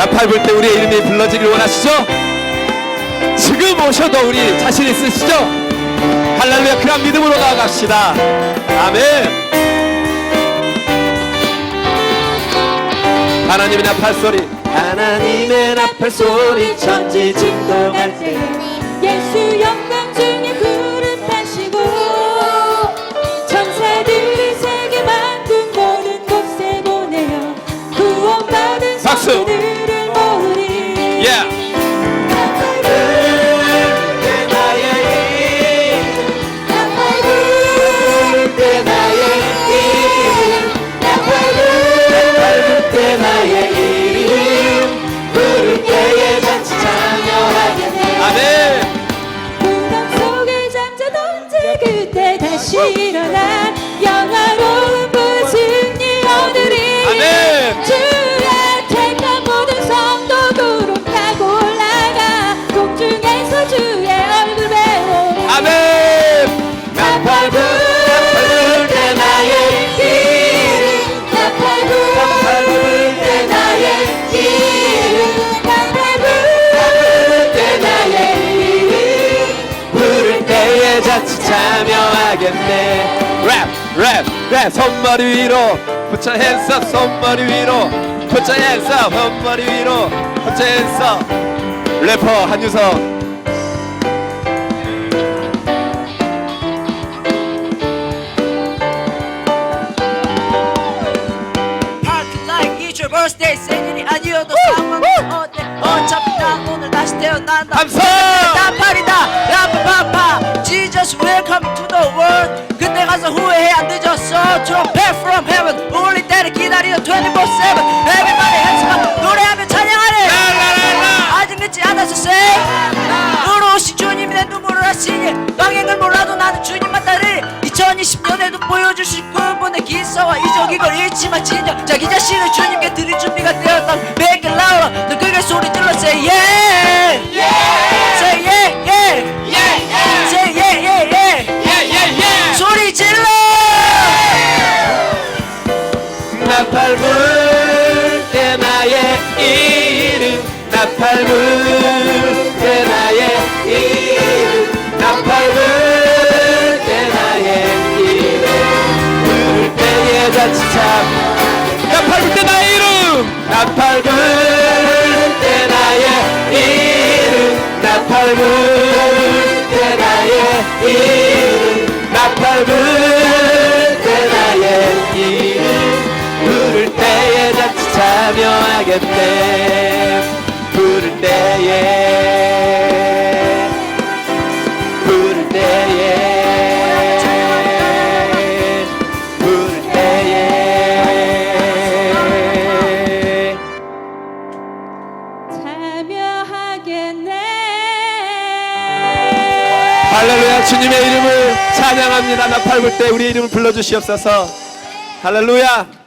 나팔 불 때 우리의 이름이 불러지길 원하시죠? 지금 오셔도 우리 자신 있으시죠? 할렐루야 그런 믿음으로 나아갑시다 아멘 하나님의 나팔 소리 하나님의 나팔 소리 천지 진동할 때 예수 영광 중에 구름 타시고 천사들이 세계 만든 모든 곳에 보내어 구원받은 박수. 참여하겠네 랩 랩랩 손머리 위로 hands up 손머리 위로 hands up 손머리 위로 hands up 래퍼 한유성 birthday 생일이 아니어도 상관은 어때 어차피 난 오늘 다시 태어난다 감사 나팔이다 라파파파 이걸 마 진정. 자기 자신을 주님께 드릴 준비가 되었다. Make it louder 더 크게 소리 질러. Say yeah. Say yeah yeah. Say yeah yeah yeah. 예예예 소리 질러. 나팔 불때 나의 이름. 나팔 불 나팔 불때 나의 이름 나팔 불때 나의 이름 나팔 불때 나의 이름. 부를 때에 자칫 참여하겠네 할렐루야 주님의 이름을 찬양합니다. 나팔 불때 우리 이름을 불러주시옵소서. 할렐루야